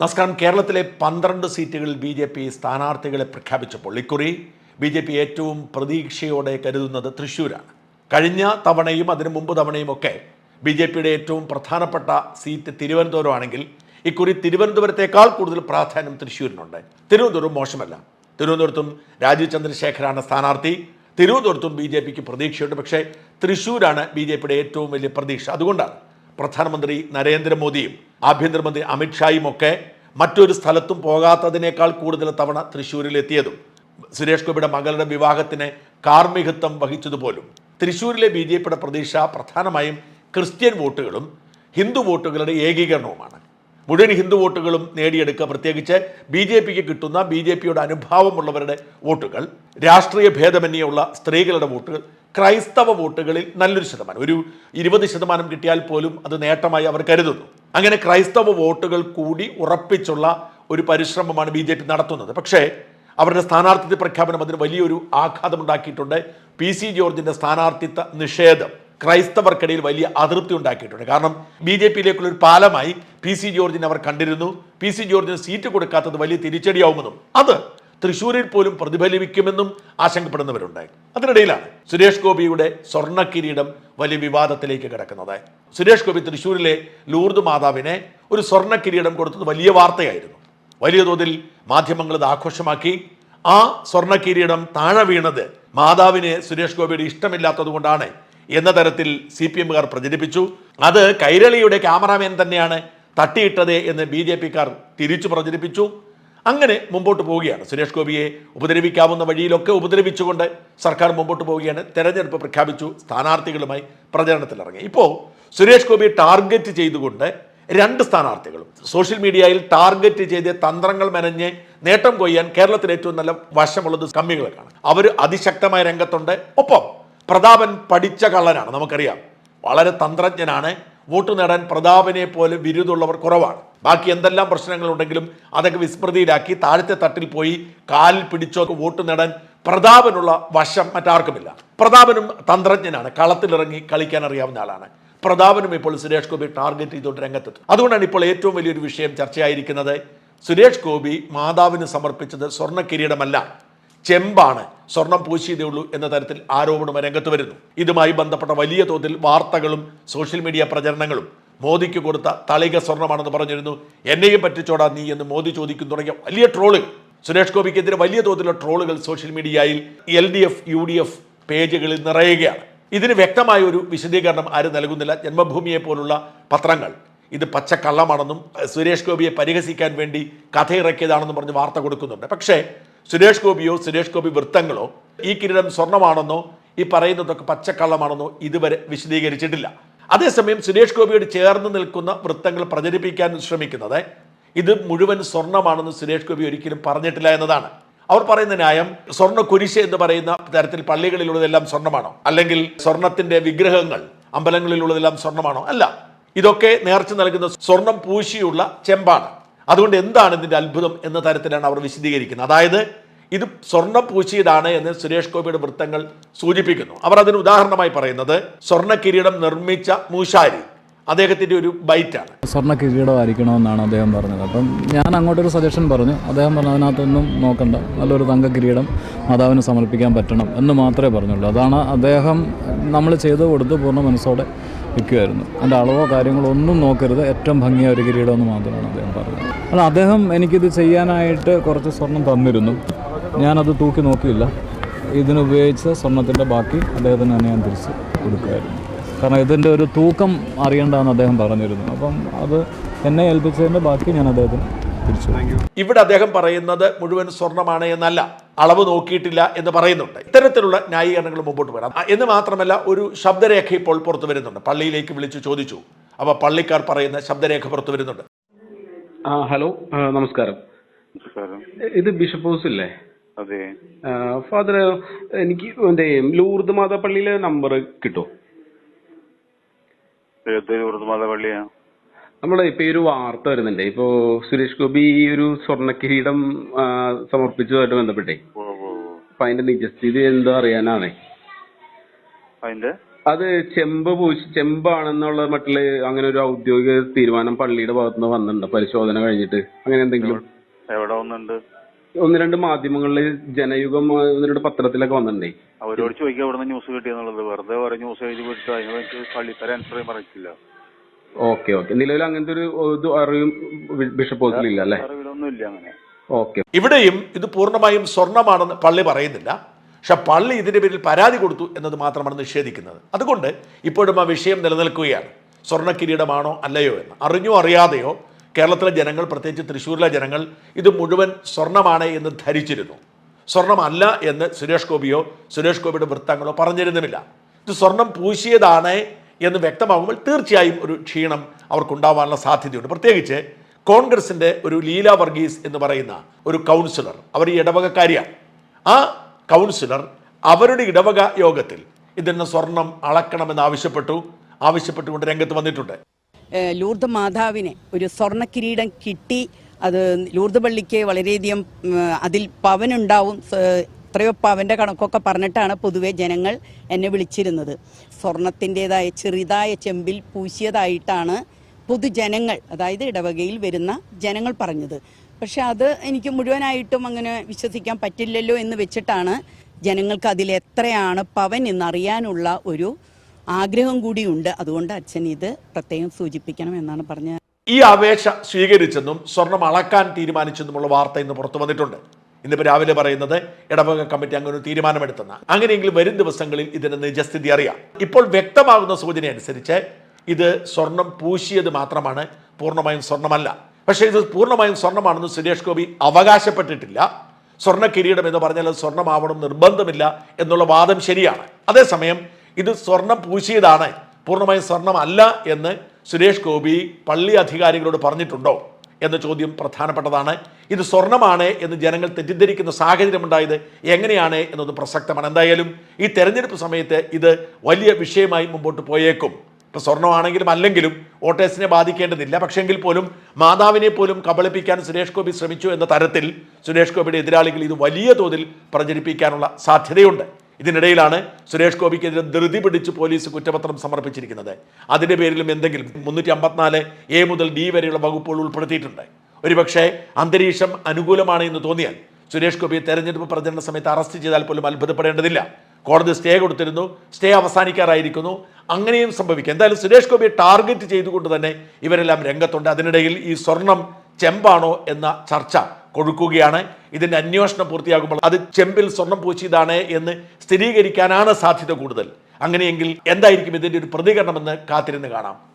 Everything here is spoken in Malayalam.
നമസ്കാരം. കേരളത്തിലെ പന്ത്രണ്ട് സീറ്റുകളിൽ ബി ജെ പി സ്ഥാനാർത്ഥികളെ പ്രഖ്യാപിച്ചപ്പോൾ ഇക്കുറി ബി ജെ പി ഏറ്റവും പ്രതീക്ഷയോടെ കരുതുന്നത് തൃശ്ശൂരാണ്. കഴിഞ്ഞ തവണയും അതിനു മുമ്പ് തവണയും ഒക്കെ ബി ജെ പിയുടെ ഏറ്റവും പ്രധാനപ്പെട്ട സീറ്റ് തിരുവനന്തപുരമാണെങ്കിൽ ഇക്കുറി തിരുവനന്തപുരത്തേക്കാൾ കൂടുതൽ പ്രാധാന്യം തൃശ്ശൂരിനുണ്ട്. തിരുവനന്തപുരം മോശമല്ല. തിരുവനന്തപുരത്തും രാജീവ് ചന്ദ്രശേഖരാണ് സ്ഥാനാർത്ഥി. തിരുവനന്തപുരത്തും ബി ജെ പിക്ക് പ്രതീക്ഷയുണ്ട്. പക്ഷേ തൃശ്ശൂരാണ് ബി ജെ പിയുടെ ഏറ്റവും വലിയ പ്രതീക്ഷ. അതുകൊണ്ടാണ് പ്രധാനമന്ത്രി നരേന്ദ്രമോദിയും ആഭ്യന്തരമന്ത്രി അമിത്ഷായും ഒക്കെ മറ്റൊരു സ്ഥലത്തും പോകാത്തതിനേക്കാൾ കൂടുതൽ തവണ തൃശ്ശൂരിലെത്തിയതും സുരേഷ് ഗോപിയുടെ മകളുടെ വിവാഹത്തിന് കാർമ്മികത്വം വഹിച്ചതുപോലും. തൃശ്ശൂരിലെ ബി ജെ പിയുടെ പ്രതീക്ഷ പ്രധാനമായും ക്രിസ്ത്യൻ വോട്ടുകളും ഹിന്ദു വോട്ടുകളുടെ ഏകീകരണവുമാണ്. മുഴുവൻ ഹിന്ദു വോട്ടുകളും നേടിയെടുക്കുക പ്രത്യേകിച്ച് ബി ജെ പിക്ക് കിട്ടുന്ന ബി ജെ പിയുടെ അനുഭാവമുള്ളവരുടെ വോട്ടുകൾ രാഷ്ട്രീയ ഭേദമന്യുള്ള സ്ത്രീകളുടെ വോട്ടുകൾ ക്രൈസ്തവ വോട്ടുകളിൽ നല്ലൊരു ശതമാനം ഒരു ഇരുപത് ശതമാനം കിട്ടിയാൽ പോലും അത് നേട്ടമായി അവർ കരുതുന്നു. അങ്ങനെ ക്രൈസ്തവ വോട്ടുകൾ കൂടി ഉറപ്പിച്ചുള്ള ഒരു പരിശ്രമമാണ് ബി ജെ പി നടത്തുന്നത്. പക്ഷേ അവരുടെ സ്ഥാനാർത്ഥിത്വ പ്രഖ്യാപനം അതിന് വലിയൊരു ആഘാതമുണ്ടാക്കിയിട്ടുണ്ട്. പി സി ജോർജിന്റെ സ്ഥാനാർത്ഥിത്വ നിഷേധം. ക്രൈസ്തവർക്കിടയിൽ വലിയ അതൃപ്തി ഉണ്ടാക്കിയിട്ടുണ്ട്. കാരണം ബി ജെ പിയിലേക്കുള്ള ഒരു പാലമായി പി സി ജോർജിനെ അവർ കണ്ടിരുന്നു. പി സി ജോർജിന് സീറ്റ് കൊടുക്കാത്തത് വലിയ തിരിച്ചടിയാവുമെന്നും അത് തൃശ്ശൂരിൽ പോലും പ്രതിഫലിപ്പിക്കുമെന്നും ആശങ്കപ്പെടുന്നവരുണ്ട് അതിനിടയിലാണ് സുരേഷ് ഗോപിയുടെ സ്വർണ കിരീടം വലിയ വിവാദത്തിലേക്ക് കിടക്കുന്നത്. സുരേഷ് ഗോപി തൃശ്ശൂരിലെ ലൂർദ് മാതാവിനെ ഒരു സ്വർണ കിരീടം കൊടുത്തത് വലിയ വാർത്തയായിരുന്നു. വലിയ തോതിൽ മാധ്യമങ്ങൾ ഇത് ആഘോഷമാക്കി. ആ സ്വർണ കിരീടം താഴെ വീണത് മാതാവിന് സുരേഷ് ഗോപിയുടെ ഇഷ്ടമില്ലാത്തത് കൊണ്ടാണ് എന്ന തരത്തിൽ സി പി എമ്മുകാർ പ്രചരിപ്പിച്ചു. അത് കൈരളിയുടെ ക്യാമറാമാൻ തന്നെയാണ് തട്ടിയിട്ടത് എന്ന് ബി ജെ പിക്കാർ തിരിച്ചു പ്രചരിപ്പിച്ചു. അങ്ങനെ മുമ്പോട്ട് പോവുകയാണ്. സുരേഷ് ഗോപിയെ ഉപദ്രവിക്കാവുന്ന വഴിയിലൊക്കെ ഉപദ്രവിച്ചുകൊണ്ട് സർക്കാർ മുമ്പോട്ട് പോവുകയാണ്. തെരഞ്ഞെടുപ്പ് പ്രഖ്യാപിച്ചു. സ്ഥാനാർത്ഥികളുമായി പ്രചരണത്തിലിറങ്ങി. ഇപ്പോൾ സുരേഷ് ഗോപി ടാർഗറ്റ് ചെയ്തുകൊണ്ട് രണ്ട് സ്ഥാനാർത്ഥികളും സോഷ്യൽ മീഡിയയിൽ ടാർഗറ്റ് ചെയ്ത് തന്ത്രങ്ങൾ മെനഞ്ഞ് നേട്ടം കൊയ്യാൻ കേരളത്തിൽ ഏറ്റവും നല്ല വശമുള്ളത് കമ്മികളൊക്കെയാണ് അവർ അതിശക്തമായ രംഗത്തുണ്ട്. ഒപ്പം പ്രതാപൻ പഠിച്ച കള്ളനാണ് നമുക്കറിയാം. വളരെ തന്ത്രജ്ഞനാണ്. വോട്ട് നേടാൻ പ്രതാപനെ പോലെ ബിരുദുള്ളവർ കുറവാണ്. ബാക്കി എന്തെല്ലാം പ്രശ്നങ്ങളുണ്ടെങ്കിലും അതൊക്കെ വിസ്മൃതിയിലാക്കി താഴത്തെ തട്ടിൽ പോയി കാലിൽ പിടിച്ചോ വോട്ട് നേടാൻ പ്രതാപനുള്ള വശം മറ്റാർക്കുമില്ല. പ്രതാപനും തന്ത്രജ്ഞനാണ്. കളത്തിലിറങ്ങി കളിക്കാൻ അറിയാവുന്ന ആളാണ്. പ്രതാപനും ഇപ്പോൾ സുരേഷ് ഗോപി ടാർഗറ്റ് ചെയ്തുകൊണ്ട് രംഗത്തെത്തും. അതുകൊണ്ടാണ് ഇപ്പോൾ ഏറ്റവും വലിയൊരു വിഷയം ചർച്ചയായിരിക്കുന്നത്. സുരേഷ് ഗോപി മാതാവിന് സമർപ്പിച്ചത് സ്വർണ കിരീടമല്ല ചെമ്പാണ്. സ്വർണം പൂശിയതേ ഉള്ളൂ എന്ന തരത്തിൽ ആരോപണം രംഗത്ത് വരുന്നു. ഇതുമായി ബന്ധപ്പെട്ട വലിയ തോതിൽ വാർത്തകളും സോഷ്യൽ മീഡിയ പ്രചരണങ്ങളും. മോദിക്ക് കൊടുത്ത തളിക സ്വർണമാണെന്ന് പറഞ്ഞിരുന്നു. എന്നെയും പറ്റിച്ചോടാ നീ എന്ന് മോദി ചോദിക്കും തുടങ്ങിയ വലിയ ട്രോളുകൾ. സുരേഷ് ഗോപിക്കെതിരെ വലിയ തോതിലുള്ള ട്രോളുകൾ സോഷ്യൽ മീഡിയയിൽ L D F U D F പേജുകളിൽ നിറയുകയാണ്. ഇതിന് വ്യക്തമായ ഒരു വിശദീകരണം ആരും നൽകുന്നില്ല. ജന്മഭൂമിയെ പോലുള്ള പത്രങ്ങൾ. ഇത് പച്ചക്കള്ളമാണെന്നും സുരേഷ് ഗോപിയെ പരിഹസിക്കാൻ വേണ്ടി കഥയിറക്കിയതാണെന്നും പറഞ്ഞ് വാർത്ത കൊടുക്കുന്നുണ്ട്. പക്ഷേ സുരേഷ് ഗോപിയോ സുരേഷ് ഗോപി വൃത്തങ്ങളോ ഈ കിരീടം സ്വർണമാണെന്നോ ഈ പറയുന്നതൊക്കെ പച്ചക്കള്ളമാണെന്നോ ഇതുവരെ വിശദീകരിച്ചിട്ടില്ല. അതേസമയം സുരേഷ് ഗോപിയോട് ചേർന്ന് നിൽക്കുന്ന വൃത്തങ്ങൾ പ്രചരിപ്പിക്കാൻ ശ്രമിക്കുന്നത് ഇത് മുഴുവൻ സ്വർണമാണെന്ന് സുരേഷ് ഗോപി ഒരിക്കലും പറഞ്ഞിട്ടില്ല എന്നതാണ്. അവർ പറയുന്ന ന്യായം സ്വർണ കുരിശ് എന്ന് പറയുന്ന തരത്തിൽ പള്ളികളിലുള്ളതെല്ലാം സ്വർണമാണോ അല്ലെങ്കിൽ സ്വർണത്തിന്റെ വിഗ്രഹങ്ങൾ അമ്പലങ്ങളിലുള്ളതെല്ലാം സ്വർണമാണോ അല്ല. ഇതൊക്കെ നേർച്ച നൽകുന്ന സ്വർണം പൂശിയുള്ള ചെമ്പാണ്. അതുകൊണ്ട് എന്താണ് ഇതിന്റെ അത്ഭുതം എന്ന തരത്തിലാണ് അവർ വിശദീകരിക്കുന്നത്. അതായത് ഇത് സ്വർണം പൂശിയതാണ് എന്ന് സുരേഷ് ഗോപിയുടെ വൃത്തങ്ങൾ സൂചിപ്പിക്കുന്നു. അവർ അതിന് ഉദാഹരണമായി പറയുന്നത് സ്വർണ കിരീടം നിർമ്മിച്ച മൂശാരി. അദ്ദേഹത്തിന്റെ ഒരു ബൈറ്റാണ്. സ്വർണ കിരീടമായിരിക്കണമെന്നാണ് അദ്ദേഹം പറഞ്ഞത്. അപ്പം ഞാൻ അങ്ങോട്ടൊരു സജഷൻ പറഞ്ഞു. അദ്ദേഹം പറഞ്ഞു അതിനകത്തൊന്നും നോക്കണ്ട. നല്ലൊരു തങ്ക കിരീടം മാതാവിന് സമർപ്പിക്കാൻ പറ്റണം എന്ന് മാത്രമേ പറഞ്ഞുള്ളൂ. അതാണ് അദ്ദേഹം നമ്മൾ ചെയ്തു കൊടുത്ത് പൂർണ മനസ്സോടെ വിൽക്കുമായിരുന്നു അതിന്റെ അളവോ കാര്യങ്ങളോ ഒന്നും നോക്കരുത്. ഏറ്റവും ഭംഗിയായ ഒരു കിരീടം എന്ന് മാത്രമാണ് അദ്ദേഹം പറഞ്ഞത്. അല്ല അദ്ദേഹം എനിക്കിത് ചെയ്യാനായിട്ട് കുറച്ച് സ്വർണം തന്നിരുന്നു. ഞാനത് തൂക്കി നോക്കിയില്ല. ഇതിനുപയോഗിച്ച സ്വർണത്തിന്റെ ബാക്കി അദ്ദേഹത്തിന് തന്നെ ഞാൻ തിരിച്ച് കൊടുക്കുമായിരുന്നു. കാരണം ഇതിന്റെ ഒരു തൂക്കം അറിയണ്ടെന്ന് അദ്ദേഹം പറഞ്ഞിരുന്നു. അപ്പം അത് എന്നെ ഏൽപ്പിച്ചതിന്റെ ബാക്കി ഞാൻ അദ്ദേഹത്തിന് തിരിച്ചു. ഇവിടെ അദ്ദേഹം പറയുന്നത് മുഴുവൻ സ്വർണമാണ് എന്നല്ല. അളവ് നോക്കിയിട്ടില്ല എന്ന് പറയുന്നുണ്ട്. ഇത്തരത്തിലുള്ള ന്യായീകരണങ്ങൾ മുമ്പോട്ട് വരാം. എന്ന് മാത്രമല്ല ഒരു ശബ്ദരേഖ ഇപ്പോൾ പുറത്തു വരുന്നുണ്ട്. പള്ളിയിലേക്ക് വിളിച്ചു ചോദിച്ചു. അപ്പോൾ പള്ളിക്കാർ പറയുന്ന ശബ്ദരേഖ പുറത്തു വരുന്നുണ്ട്. ആ ഹലോ. നമസ്കാരം. നമസ്കാരം. ഇത് ബിഷപ്പ് ഹൗസ് അല്ലേ അതെ ഫാദർ എനിക്ക് എന്റെ ലൂർദ് മാതാ പള്ളിയിലെ നമ്പർ കിട്ടുമോ നമ്മളെ ഇപ്പൊ ഈ ഒരു വാർത്ത വരുന്നുണ്ട്. ഇപ്പോ സുരേഷ് ഗോപി ഈ ഒരു സ്വർണ കിരീടം സമർപ്പിച്ചതുമായിട്ട് ബന്ധപ്പെട്ടേ. അപ്പൊ അതിന്റെ നിജസ്ഥിതി എന്താ അറിയാനാണേ? അതിന്റെ? അത് ചെമ്പ് പൂശി ചെമ്പാണെന്നുള്ള മട്ടിൽ അങ്ങനെ ഒരു ഔദ്യോഗിക തീരുമാനം പള്ളിയുടെ ഭാഗത്തുനിന്ന് വന്നിട്ടുണ്ട്. പരിശോധന കഴിഞ്ഞിട്ട്. അങ്ങനെ എന്തെങ്കിലും? എവിടെ? ഒന്ന് രണ്ട് മാധ്യമങ്ങളിൽ ജനയുഗം ഒന്ന് രണ്ട് പത്രത്തിലൊക്കെ വന്നിട്ടുണ്ടേ. അവരോട് ചോദിക്കുക എവിടെ ന്യൂസ് കിട്ടിയെന്നുള്ളത്. വെറുതെ ഓരോ ന്യൂസ് എഴുതി വിട്ടു അതിന് ആൻസർ പറഞ്ഞിട്ടില്ല പറയില്ല ഓക്കെ ഓക്കെ. നിലവിൽ അങ്ങനത്തെ ഒരു ഇത് അറിവും ബിഷപ്പ് ഹൗസിൽ ഇല്ല അല്ലേ അങ്ങനെ. ഓക്കെ. ഇവിടെയും ഇത് പൂർണമായും സ്വർണമാണെന്ന് പള്ളി പറയുന്നില്ല. പക്ഷെ പള്ളി ഇതിന്റെ പേരിൽ പരാതി കൊടുത്തു എന്നത് മാത്രമാണ് നിഷേധിക്കുന്നത്. അതുകൊണ്ട് ഇപ്പോഴും ആ വിഷയം നിലനിൽക്കുകയാണ്. സ്വർണ കിരീടമാണോ അല്ലയോ എന്ന്. അറിഞ്ഞോ അറിയാതെയോ കേരളത്തിലെ ജനങ്ങൾ പ്രത്യേകിച്ച് തൃശ്ശൂരിലെ ജനങ്ങൾ ഇത് മുഴുവൻ സ്വർണമാണ് എന്ന് ധരിച്ചിരുന്നു. സ്വർണമല്ല എന്ന് സുരേഷ് ഗോപിയോ സുരേഷ് ഗോപിയുടെ വൃത്തങ്ങളോ പറഞ്ഞിരുന്നുമില്ല ഇത് സ്വർണം പൂശിയതാണ് എന്ന് വ്യക്തമാകുമ്പോൾ തീർച്ചയായും ഒരു ക്ഷീണം അവർക്കുണ്ടാവാനുള്ള സാധ്യതയുണ്ട്. പ്രത്യേകിച്ച് കോൺഗ്രസിന്റെ ഒരു ലീല വർഗീസ് എന്ന് പറയുന്ന ഒരു കൗൺസിലർ അവർ ഈ ഇടവകക്കാരിയാണ്. ആ കൗൺസിലർ അവരുടെ ഇടവക യോഗത്തിൽ ഇതിന് സ്വർണം അളക്കണമെന്ന് ആവശ്യപ്പെട്ടു. ആവശ്യപ്പെട്ടുകൊണ്ട് രംഗത്ത് വന്നിട്ടുണ്ട്. ലൂർദ് മാതാവിനെ ഒരു സ്വർണ കിരീടം കിട്ടി. അത് ലൂർദ് പള്ളിക്ക് വളരെയധികം അതിൽ പവനുണ്ടാവും. എത്രയോ പവന്റെ കണക്കൊക്കെ പറഞ്ഞിട്ടാണ് പൊതുവെ ജനങ്ങൾ എന്നെ വിളിച്ചിരുന്നത്. സ്വർണത്തിന്റെതായ ചെറുതായ ചെമ്പിൽ പൂശിയതായിട്ടാണ് പൊതുജനങ്ങൾ അതായത് ഇടവകയിൽ വരുന്ന ജനങ്ങൾ പറഞ്ഞത്. പക്ഷെ അത് എനിക്ക് മുഴുവനായിട്ടും അങ്ങനെ വിശ്വസിക്കാൻ പറ്റില്ലല്ലോ എന്ന് വെച്ചിട്ടാണ് ജനങ്ങൾക്ക് അതിൽ എത്രയാണ് പവൻ എന്നറിയാനുള്ള ഒരു ആഗ്രഹം കൂടിയുണ്ട്. അതുകൊണ്ട് അച്ഛൻ ഇത് പ്രത്യേകം സൂചിപ്പിക്കണം എന്നാണ് പറഞ്ഞത്. ഈ അപേക്ഷ സ്വീകരിച്ചെന്നും സ്വർണം അളക്കാൻ തീരുമാനിച്ചെന്നുമുള്ള വാർത്ത ഇന്ന് പുറത്തു വന്നിട്ടുണ്ട്. ഇന്നിപ്പോൾ രാവിലെ പറയുന്നത് ഇടവക കമ്മിറ്റി അങ്ങനെ ഒരു തീരുമാനമെടുത്തെന്ന്. അങ്ങനെയെങ്കിൽ വരും ദിവസങ്ങളിൽ ഇതിന് നിജസ്ഥിതി അറിയാം. ഇപ്പോൾ വ്യക്തമാകുന്ന സൂചന അനുസരിച്ച് ഇത് സ്വർണം പൂശിയത് മാത്രമാണ് പൂർണമായും സ്വർണമല്ല. പക്ഷേ ഇത് പൂർണമായും സ്വർണമാണെന്ന് സുരേഷ് ഗോപി അവകാശപ്പെട്ടിട്ടില്ല. സ്വർണ കിരീടം എന്ന് പറഞ്ഞാൽ അത് സ്വർണമാവണം നിർബന്ധമില്ല എന്നുള്ള വാദം ശരിയാണ്. അതേസമയം ഇത് സ്വർണം പൂശിയതാണ് പൂർണമായും സ്വർണമല്ല എന്ന് സുരേഷ് ഗോപി പള്ളി അധികാരികളോട് പറഞ്ഞിട്ടുണ്ടോ? എന്ന ചോദ്യം പ്രധാനപ്പെട്ടതാണ്. ഇത് സ്വർണമാണ് എന്ന് ജനങ്ങൾ തെറ്റിദ്ധരിക്കുന്ന സാഹചര്യമുണ്ടായത് എങ്ങനെയാണ് എന്നത് പ്രസക്തമാണ്. എന്തായാലും ഈ തെരഞ്ഞെടുപ്പ് സമയത്ത് ഇത് വലിയ വിഷയമായി മുമ്പോട്ട് പോയേക്കും. ഇപ്പോൾ സ്വർണമാണെങ്കിലും അല്ലെങ്കിലും വോട്ടേഴ്സിനെ ബാധിക്കേണ്ടതില്ല. പക്ഷെങ്കിൽ പോലും മാതാവിനെ പോലും കബളിപ്പിക്കാൻ സുരേഷ് ഗോപി ശ്രമിച്ചു എന്ന തരത്തിൽ സുരേഷ് ഗോപിയുടെ എതിരാളികൾ ഇത് വലിയ തോതിൽ പ്രചരിപ്പിക്കാനുള്ള സാധ്യതയുണ്ട്. ഇതിനിടയിലാണ് സുരേഷ് ഗോപിക്കെതിരെ ധൃതി പിടിച്ച് പോലീസ് കുറ്റപത്രം സമർപ്പിച്ചിരിക്കുന്നത്. അതിന്റെ പേരിലും എന്തെങ്കിലും മുന്നൂറ്റി അമ്പത്തിനാല് എ മുതൽ ഡി വരെയുള്ള വകുപ്പുകൾ ഉൾപ്പെടുത്തിയിട്ടുണ്ട്. ഒരുപക്ഷെ അന്തരീക്ഷം അനുകൂലമാണ് എന്ന് തോന്നിയാൽ സുരേഷ് ഗോപിയെ തെരഞ്ഞെടുപ്പ് പ്രചരണ സമയത്ത് അറസ്റ്റ് ചെയ്താൽ പോലും അത്ഭുതപ്പെടേണ്ടതില്ല. കോടതി സ്റ്റേ കൊടുത്തിരുന്നു സ്റ്റേ അവസാനിക്കാറായിരിക്കുന്നു. അങ്ങനെയും സംഭവിക്കും. എന്തായാലും സുരേഷ് ഗോപിയെ ടാർഗറ്റ് ചെയ്തുകൊണ്ട് തന്നെ ഇവരെല്ലാം രംഗത്തുണ്ട്. അതിനിടയിൽ ഈ സ്വർണം ചെമ്പാണോ എന്ന ചർച്ച കൊഴുക്കുകയാണ്. ഇതിന്റെ അന്വേഷണം പൂർത്തിയാകുമ്പോൾ അത് ചെമ്പിൽ സ്വർണം പൂച്ചിയതാണ് എന്ന് സ്ഥിരീകരിക്കാനാണ് സാധ്യത കൂടുതൽ. അങ്ങനെയെങ്കിൽ എന്തായിരിക്കും ഇതിന്റെ ഒരു പ്രതികരണമെന്ന് കാത്തിരുന്ന് കാണാം.